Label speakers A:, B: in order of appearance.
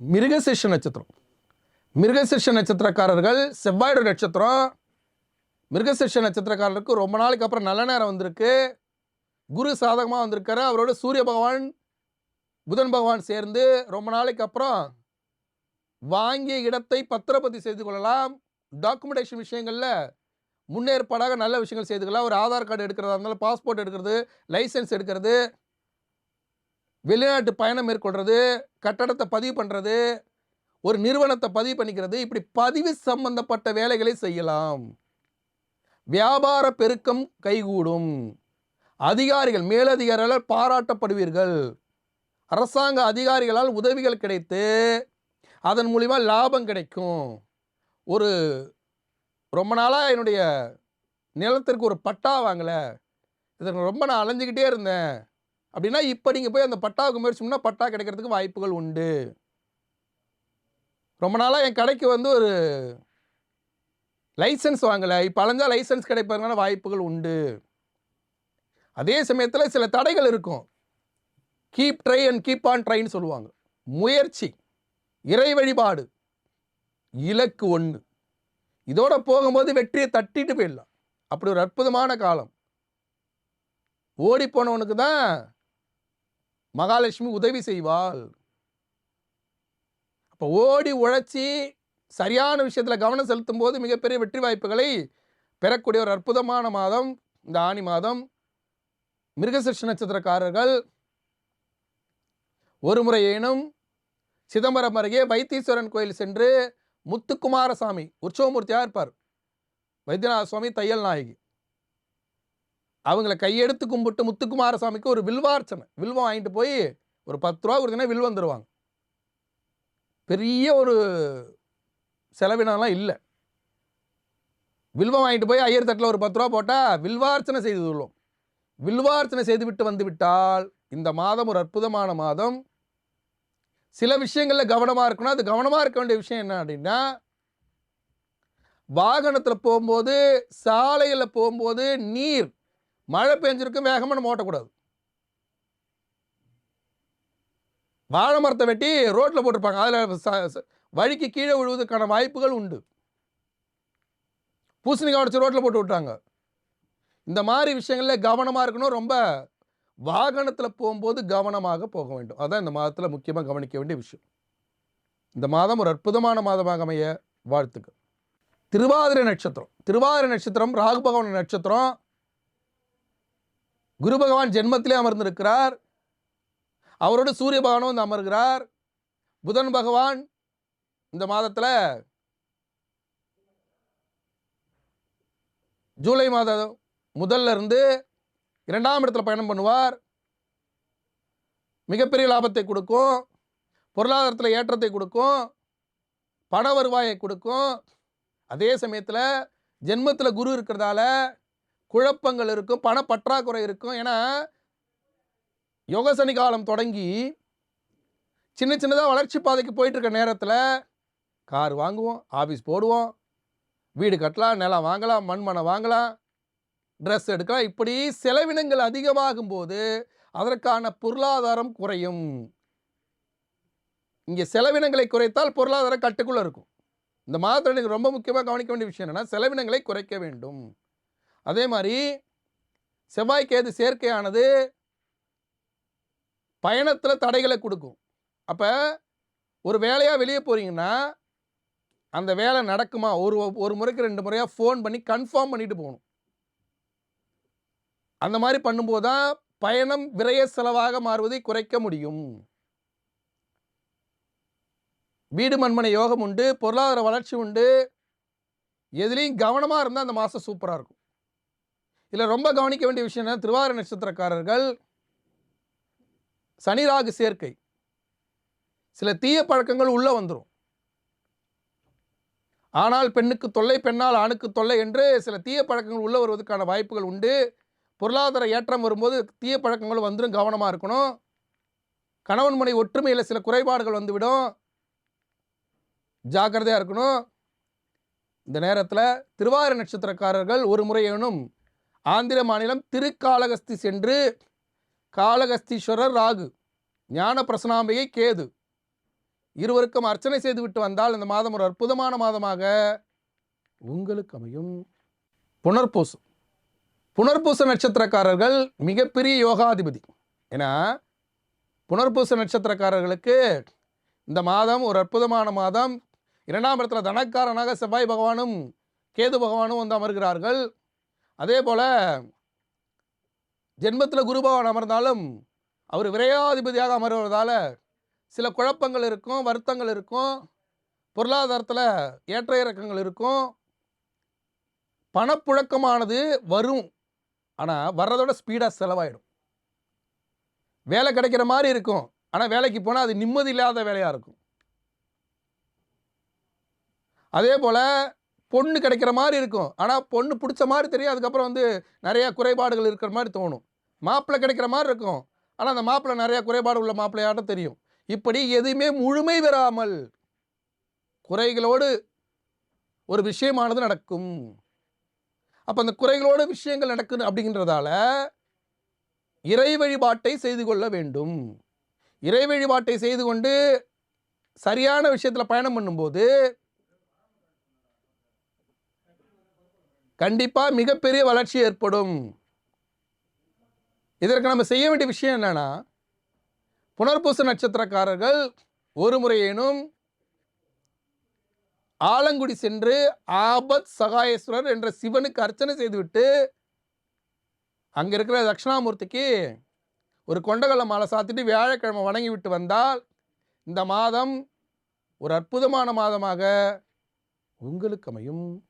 A: மிருகசிருஷ நட்சத்திரம். மிருகசிஷ நட்சத்திரக்காரர்கள் செவ்வாயோட நட்சத்திரம். மிருகசிஷ நட்சத்திரக்காரருக்கு ரொம்ப நாளைக்கு அப்புறம் நல்ல நேரம் வந்திருக்கு. குரு சாதகமாக வந்திருக்காரு. அவரோட சூரிய பகவான் புதன் பகவான் சேர்ந்து ரொம்ப நாளைக்கு அப்புறம் வாங்கிய இடத்தை பத்திரப்பதி செய்து கொள்ளலாம். டாக்குமெண்டேஷன் விஷயங்களில் முன்னேற்பாடாக நல்ல விஷயங்கள் செய்துக்கலாம் ஒரு ஆதார் கார்டு எடுக்கிறதா இருந்தாலும் பாஸ்போர்ட் எடுக்கிறது லைசென்ஸ் எடுக்கிறது வெளிநாட்டு பயணம் மேற்கொள்கிறது கட்டடத்தை பதிவு பண்ணுறது ஒரு நிறுவனத்தை பதிவு பண்ணிக்கிறது இப்படி பதிவு சம்பந்தப்பட்ட வேலைகளை செய்யலாம். வியாபார பெருக்கம் கைகூடும். அதிகாரிகள் மேலதிகாரிகளால் பாராட்டப்படுவீர்கள். அரசாங்க அதிகாரிகளால் உதவிகள் கிடைத்து அதன் மூலிமா லாபம் கிடைக்கும். ஒரு ரொம்ப நாளாக என்னுடைய நிலத்திற்கு ஒரு பட்டா வாங்கலை. இதற்கு ரொம்ப நான் அலைஞ்சிக்கிட்டே இருந்தேன். அப்படின்னா இப்போ நீங்கள் போய் அந்த பட்டாவுக்கு முயற்சி பட்டா கிடைக்கிறதுக்கு வாய்ப்புகள் உண்டு. ரொம்ப நாளாக என் கடைக்கு வந்து ஒரு லைசன்ஸ் வாங்கலை. இப்போ அலைஞ்சால் லைசன்ஸ் கிடைப்பதற்கான வாய்ப்புகள் உண்டு. அதே சமயத்தில் சில தடைகள் இருக்கும். Keep try and keep on ட்ரைன்னு சொல்லுவாங்க. முயற்சி இறை வழிபாடு இலக்கு ஒன்று இதோட போகும்போது வெற்றியை தட்டிட்டு போயிடலாம். அப்படி ஒரு அற்புதமான காலம். ஓடி போனவனுக்கு தான் மகாலட்சுமி உதவி செய்வாள். அப்போ ஓடி உழைச்சி சரியான விஷயத்தில் கவனம் செலுத்தும் போது மிகப்பெரிய வெற்றி வாய்ப்புகளை பெறக்கூடிய ஒரு அற்புதமான மாதம் இந்த ஆணி மாதம். மிருகசிருஷ்ண நட்சத்திரக்காரர்கள் ஒரு முறையேனும் சிதம்பரம் அருகே வைத்தீஸ்வரன் கோயில் சென்று முத்துக்குமாரசாமி உற்சவமூர்த்தியாக இருப்பார். வைத்தியநாத சுவாமி தையல் நாயகி. அவங்கள கையெடுத்து கும்பிட்டு முத்துக்குமாரசாமிக்கு ஒரு வில்வார்ச்சனை. வில்வம் வாங்கிட்டு போய் ஒரு பத்து ரூபா கொடுத்தீங்கன்னா வில்வம் தருவாங்க பெரிய ஒரு செலவினம்லாம் இல்லை. வில்வம் வாங்கிட்டு போய் ஐயர் தட்டில் ஒரு பத்து ரூபா போட்டால் வில்வார்ச்சனை செய்து உள்ளோம் வில்வார்ச்சனை செய்துவிட்டு வந்து விட்டால் இந்த மாதம் ஒரு அற்புதமான மாதம். சில விஷயங்களில் கவனமாக இருக்கணும். அது கவனமாக இருக்க வேண்டிய விஷயம் என்ன அப்படின்னா வாகனத்தில் போகும்போது சாலையில் போகும்போது நீர் மழை பெஞ்சிருக்கும் வேகமாக நம்ம ஓட்டக்கூடாது. வாழை மரத்தை வெட்டி ரோட்டில் போட்டிருப்பாங்க. அதில் வழிக்கு கீழே விழுவதற்கான வாய்ப்புகள் உண்டு. பூசணிக்காய் உடச்சி ரோட்டில் போட்டு விட்டாங்க இந்த மாதிரி விஷயங்களில் கவனமாக இருக்கணும். ரொம்ப வாகனத்தில் போகும்போது கவனமாக போக வேண்டும். அதான் இந்த மாதத்தில் முக்கியமாக கவனிக்க வேண்டிய விஷயம். இந்த மாதம் ஒரு அற்புதமான மாதமாக அமைய வாழ்த்துக்கள். திருவாதிரை நட்சத்திரம். திருவாதிரை நட்சத்திரம் ராகு பகவான் நட்சத்திரம். குரு பகவான் ஜென்மத்திலே அமர்ந்திருக்கிறார். அவரோட சூரிய பகவானும் வந்து அமர்கிறார். புதன் பகவான் இந்த மாதத்தில் ஜூலை மாதம் முதல்ல இருந்து இரண்டாம் இடத்துல பயணம் பண்ணுவார். மிகப்பெரிய லாபத்தை கொடுக்கும். பொருளாதாரத்தில் ஏற்றத்தை கொடுக்கும். பண வருவாயை கொடுக்கும். அதே சமயத்தில் ஜென்மத்தில் குரு இருக்கிறதால குழப்பங்கள் இருக்கும் பணப்பற்றாக்குறை இருக்கும். ஏன்னா யோகசனி காலம் தொடங்கி சின்ன சின்னதாக வளர்ச்சி பாதைக்கு போயிட்டுருக்க நேரத்தில் கார் வாங்குவோம் ஆஃபீஸ் போடுவோம் வீடு கட்டலாம் நிலம் வாங்கலாம் மண்மனை வாங்கலாம் ட்ரெஸ் எடுக்கலாம். இப்படி செலவினங்கள் அதிகமாகும்போது அதற்கான பொருளாதாரம் குறையும். இங்கே செலவினங்களை குறைத்தால் பொருளாதாரம் கட்டுக்குள்ளே இருக்கும். இந்த மாதத்தில் எனக்கு ரொம்ப முக்கியமாக கவனிக்க வேண்டிய விஷயம் என்னென்னா செலவினங்களை குறைக்க வேண்டும். அதே மாதிரி செவ்வாய் கேது சேர்க்கையானது பயணத்தில் தடைகளை கொடுக்கும். அப்போ ஒரு வேலையாக வெளியே போகிறீங்கன்னா அந்த வேலை நடக்குமா? ஒரு ஒரு முறைக்கு ரெண்டு முறையாக ஃபோன் பண்ணி கன்ஃபார்ம் பண்ணிட்டு போகணும். அந்த மாதிரி பண்ணும்போது தான் பயணம் விரைய செலவாக மாறுவதை குறைக்க முடியும். வீடு மண்மனை யோகம் உண்டு பொருளாதார வளர்ச்சி உண்டு. எதுலேயும் கவனமாக இருந்தால் அந்த மாதம் சூப்பராக இருக்கும். இதில் ரொம்ப கவனிக்க வேண்டிய விஷயம் என்ன திருவார நட்சத்திரக்காரர்கள் சனி ராகு சேர்க்கை. சில தீய பழக்கங்கள் உள்ளே வந்துடும் ஆனால் பெண்ணுக்கு தொல்லை பெண்ணால் ஆணுக்கு தொல்லை என்று சில தீய பழக்கங்கள் உள்ளே வருவதற்கான வாய்ப்புகள் உண்டு. பொருளாதார ஏற்றம் வரும்போது தீய பழக்கங்கள் வந்துடும் கவனமாக இருக்கணும். கணவன் மனை ஒற்றுமையில் சில குறைபாடுகள் வந்துவிடும். ஜாக்கிரதையாக இருக்கணும். இந்த நேரத்தில் திருவாரூர் நட்சத்திரக்காரர்கள் ஒரு முறையேனும் ஆந்திர மாநிலம் திருக்காளகஸ்தி சென்று காளகஸ்தீஸ்வரர் ராகு ஞான பிரசனாம்பிகை கேது. இருவருக்கும் அர்ச்சனை செய்துவிட்டு வந்தால் இந்த மாதம் ஒரு அற்புதமான மாதமாக உங்களுக்கு அமையும். புனர்பூசம் புனர்பூச நட்சத்திரக்காரர்கள் மிகப்பெரிய யோகாதிபதி. ஏன்னா புனர்பூச நட்சத்திரக்காரர்களுக்கு இந்த மாதம் ஒரு அற்புதமான மாதம். இரண்டாம் இடத்துல தனக்காரனாக செவ்வாய் பகவானும் கேது பகவானும் வந்து அமர்கிறார்கள். அதே போல் ஜென்மத்தில் குருபவான் அமர்ந்தாலும் அவர் விரையாதிபதியாக அமர்வதால் சில குழப்பங்கள் இருக்கும் வருத்தங்கள் இருக்கும் பொருளாதாரத்தில் ஏற்ற இறக்கங்கள் இருக்கும். பணப்புழக்கமானது வரும். ஆனால் வர்றதோட ஸ்பீடாக செலவாயிடும். வேலை கிடைக்கிற மாதிரி இருக்கும். ஆனால் வேலைக்கு போனால் அது நிம்மதி இல்லாத வேலையாக இருக்கும். அதே போல் பொண்ணு கிடைக்கிற மாதிரி இருக்கும். ஆனால் பொண்ணு பிடிச்ச மாதிரி தெரியும். அதுக்கப்புறம் வந்து நிறையா குறைபாடுகள் இருக்கிற மாதிரி தோணும். மாப்பிள்ளை கிடைக்கிற மாதிரி இருக்கும். ஆனால் அந்த மாப்பிள்ளை நிறையா குறைபாடு உள்ள மாப்பிள்ளையாட்டம் தெரியும். இப்படி எதுவுமே முழுமை பெறாமல் குறைகளோடு ஒரு விஷயமானது நடக்கும். அப்போ அந்த குறைகளோடு விஷயங்கள் நடக்குது அப்படிங்கிறதால இறை வழிபாட்டை செய்து கொள்ள வேண்டும். இறை வழிபாட்டை செய்து கொண்டு சரியான விஷயத்தில் பயணம் பண்ணும்போது கண்டிப்பாக மிகப்பெரிய வளர்ச்சி ஏற்படும். இதற்கு நம்ம செய்ய வேண்டிய விஷயம் என்னென்னா புனர்பூச நட்சத்திரக்காரர்கள் ஒரு முறையேனும் ஆலங்குடி சென்று ஆபத் சகாயேஸ்வரர் என்ற சிவனுக்கு அர்ச்சனை செய்துவிட்டு அங்கே இருக்கிற தட்சிணாமூர்த்திக்கு ஒரு கொண்டகல மாலை சாத்திட்டு வியாழக்கிழமை வணங்கி விட்டு வந்தால் இந்த மாதம் ஒரு அற்புதமான மாதமாக உங்களுக்கு அமையும்.